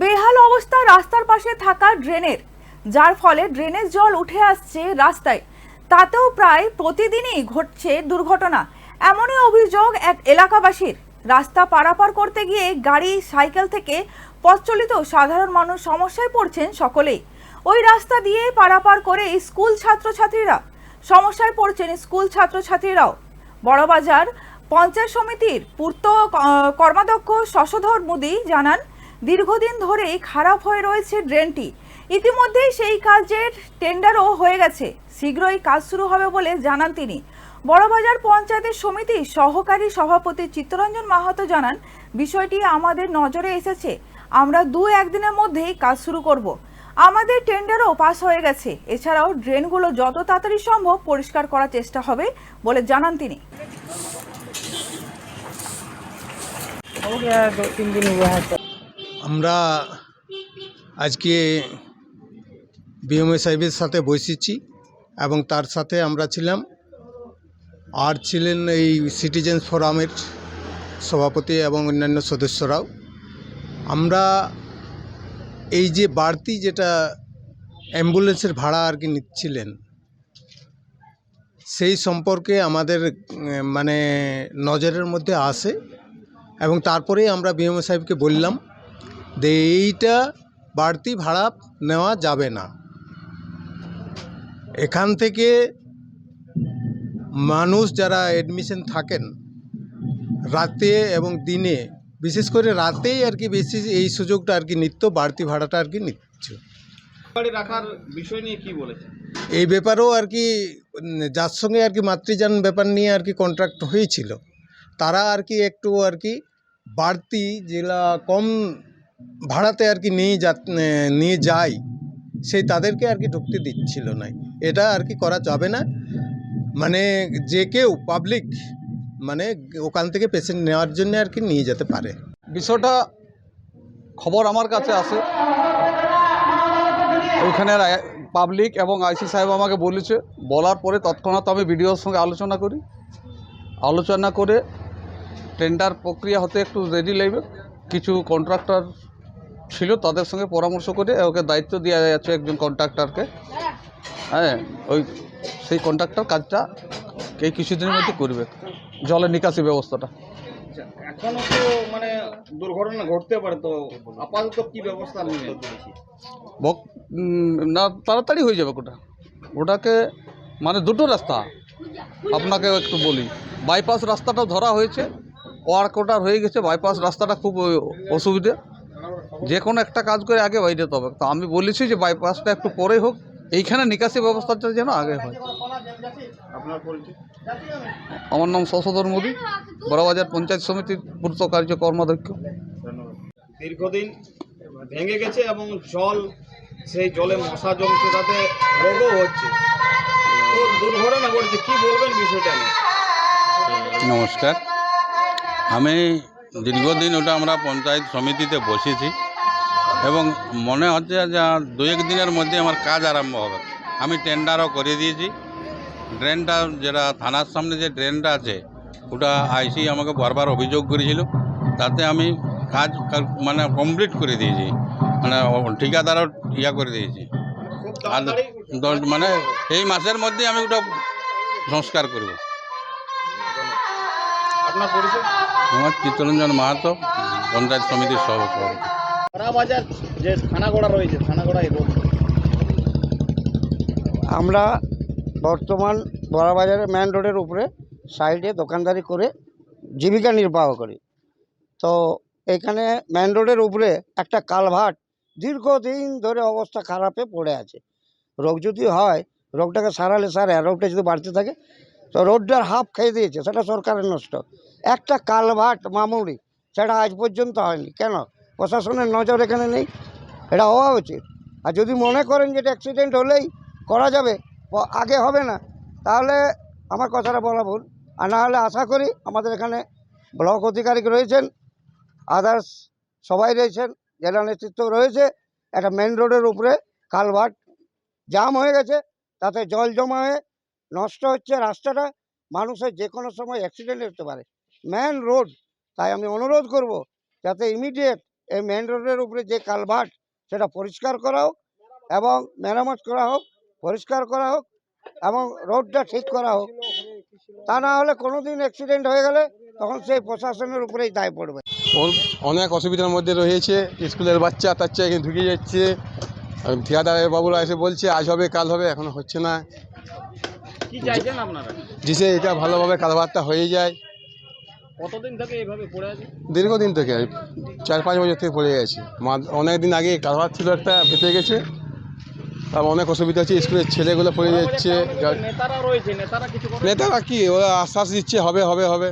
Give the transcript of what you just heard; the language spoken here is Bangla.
বেহাল অবস্থা রাস্তার পাশে থাকা ড্রেনের। যার ফলে ড্রেনের জল উঠে আসছে রাস্তায়। তাতেও প্রায় প্রতিদিনই ঘটছে দুর্ঘটনা। এমনই অভিযোগ এক এলাকাবাসীর। রাস্তা পারাপার করতে গিয়ে গাড়ি, সাইকেল থেকে পথচলিত সাধারণ মানুষ সমস্যায় পড়ছেন সকলেই। ওই রাস্তা দিয়ে পারাপার করে স্কুল ছাত্রছাত্রীরা। সমস্যায় পড়ছেন স্কুল ছাত্রছাত্রীরাও। বড়বাজার পঞ্চায়েত সমিতির পূর্ত কর্মাধ্যক্ষ শশধর মুদি জানান দীর্ঘদিন ধরেই খারাপ হয়ে রয়েছে ড্রেনটি ইতিমধ্যেই সেই কাজের টেন্ডারও হয়ে গেছে শীঘ্রই কাজ শুরু হবে বলে জানান তিনি বড়বাজার পঞ্চায়েতের সমিতির সহকারী সভাপতি চিত্তরঞ্জন মাহাতো জানান বিষয়টি আমাদের নজরে এসেছে আমরা দু একদিনের মধ্যেই কাজ শুরু করব আমাদের টেন্ডারও পাস হয়ে গেছে এছাড়াও ড্রেনগুলো যত তাড়াতাড়ি সম্ভব পরিষ্কার করার চেষ্টা হবে বলে জানান তিনি हो गया दो तीन दिन हुआ है तो আমরা আজকে বিএমএ সাহেবের সাথে বসেছি এবং তার সাথে আমরা ছিলাম। আর ছিলেন এই সিটিজেন্স ফোরামের সভাপতি এবং অন্যান্য সদস্যরাও। আমরা এই যে বাড়তি যেটা অ্যাম্বুলেন্সের ভাড়া আর কি নিচ্ছিলেন, সেই সম্পর্কে আমাদের মানে নজরের মধ্যে আসে। এবং তারপরেই আমরা বিএমএ সাহেবকে বললাম এইটা বাড়তি ভাড়া নেওয়া যাবে না। এখান থেকে মানুষ যারা অ্যাডমিশন থাকেন রাতে এবং দিনে বিশেষ করে রাতেই আর কি বেশি এই সুযোগটা আর কি নিত্য বাড়তি ভাড়াটা আর কি নিচ্ছ। রাখার বিষয় নিয়ে কি বলেছে এই ব্যাপারেও আর কি যার সঙ্গে আর কি মাতৃযান ব্যাপার নিয়ে আর কি কন্ট্রাক্ট হয়েছিল তারা আর কি একটু আর কি বাড়তি যেগুলা কম ভাড়াতে আর কি নিয়ে যা নিয়ে যায় সেই তাদেরকে আর কি ঢুকতে দিচ্ছিল না। এটা আর কি করা যাবে না। মানে যে কেউ পাবলিক মানে ওখান থেকে পেশেন্ট নেওয়ার জন্য আর কি নিয়ে যেতে পারে। বিষয়টা খবর আমার কাছে আসে ওইখানের পাবলিক এবং আইসি সাহেব আমাকে বলেছে। বলার পরে তৎক্ষণাৎ আমি বিডিওর সঙ্গে আলোচনা করি। আলোচনা করে টেন্ডার প্রক্রিয়া হতে একটু রেডি লাগবে। কিছু কন্ট্রাক্টর ছিল তাদের সঙ্গে পরামর্শ করে ওকে দায়িত্ব দেওয়া যাচ্ছে একজন কন্ট্রাক্টরকে হ্যাঁ ওই সেই কন্ট্রাক্টর কাজটা এই কিছুদিনের মধ্যে করবে জলের নিকাশি ব্যবস্থাটা। আচ্ছা, এখনও তো মানে দুর্ঘটনা ঘটতে পারে তো আপাতত কি ব্যবস্থা না তাড়াতাড়ি হয়ে যাবে ওটা। ওটাকে মানে দুটো রাস্তা আপনাকে একটু বলি। বাইপাস রাস্তাটাও ধরা হয়েছে ওয়ার্ক ওটার হয়ে গেছে বাইপাস রাস্তাটা খুব অসুবিধে। যে কোনো একটা কাজ করে আগে বাইরে যেতে হবে। তো আমি বলেছি যে বাইপাসটা একটু পরে হোক এইখানে নিকাশি ব্যবস্থাটা যেন আগে হয়। আমার নাম শশধর মোদী বড়বাজার পঞ্চায়েত সমিতির পূর্ত কার্য কর্মাধ্যক্ষ। দীর্ঘদিন ভেঙে গেছে এবং জল সেই জলে মশা জমছে তাতে রোগও হচ্ছে। তো দুর্ঘটনা ঘটছে কি বলবেন বিষয়টা নমস্কার। আমি দীর্ঘদিন ওটা আমরা পঞ্চায়েত সমিতিতে বসেছি। এবং মনে হচ্ছে যে দু এক দিনের মধ্যে আমার কাজ আরম্ভ হবে। আমি টেন্ডারও করে দিয়েছি। ড্রেনটা যেটা থানার সামনে যে ড্রেনটা আছে ওটা আইসি আমাকে বারবার অভিযোগ করেছিল। তাতে আমি কাজ মানে কমপ্লিট করে দিয়েছি। মানে ঠিকাদারও ইয়া করে দিয়েছি। আর মানে এই মাসের মধ্যে আমি ওটা সংস্কার করব। আমার চিত্তরঞ্জন মাহাতো পঞ্চায়েত সমিতির সভাপতি। বাজার যে থানাগড়া রয়েছে থানাগড়ায় রোড। আমরা বর্তমান বড়বাজারের মেন রোডের উপরে সাইডে দোকানদারি করে জীবিকা নির্বাহ করি। তো এখানে মেন রোডের উপরে একটা কালভার্ট দীর্ঘদিন ধরে অবস্থা খারাপে পড়ে আছে। রোগ যদি হয়, রোগটাকে সারালে সারে রোগটা যদি বাড়তে থাকে, তো রোডটার হাফ খেয়ে দিয়েছে, সেটা সরকারের নষ্ট। একটা কালভার্ট মামুলি, সেটা আজ পর্যন্ত হয়নি। কেন? প্রশাসনের নজর এখানে নেই, এটা হওয়া উচিত। আর যদি মনে করেন যে অ্যাক্সিডেন্ট হলেই করা যাবে আগে হবে না, তাহলে আমার কথাটা বলা ভুল। আর নাহলে আশা করি আমাদের এখানে ব্লক অধিকারিক রয়েছেন আদার্স সবাই রয়েছেন, জেলা নেতৃত্ব রয়েছে, একটা মেন রোডের উপরে কালভার্ট জাম হয়ে গেছে, তাতে জল জমা হয়ে নষ্ট হচ্ছে রাস্তাটা, মানুষের যে কোনো সময় অ্যাক্সিডেন্ট হতে পারে। মেন রোড তাই আমি অনুরোধ করব, যাতে ইমিডিয়েট এই মেন রোডের উপরে যে কালভার্ট সেটা পরিষ্কার করা হোক এবং মেরামত করা হোক পরিষ্কার করা হোক এবং রোডটা ঠিক করা হোক। তা না হলে কোনো দিন অ্যাক্সিডেন্ট হয়ে গেলে তখন সেই প্রশাসনের উপরেই দায় পড়বে। অনেক অসুবিধার মধ্যে রয়েছে স্কুলের বাচ্চা তাচ্চা এখানে ঢুকে যাচ্ছে। আর ঠিকাদারের বাবুরা এসে বলছে আজ হবে কাল হবে এখনও হচ্ছে না। কি চাইছেন আপনারা? দিছে এটা ভালোভাবে কারবারটা হয়ে যায়। কতদিন থেকে এইভাবে পড়ে আছে? দীর্ঘদিন থেকে চার পাঁচ বছর থেকে পড়ে গেছে অনেক দিন আগে কারবার ছিল একটা ফেটে গেছে। আর অনেক অসুবিধা আছে স্কুলের ছেলেগুলো পড়ে যাচ্ছে। নেতারা কি ওরা আশ্বাস দিচ্ছে হবে হবে হবে।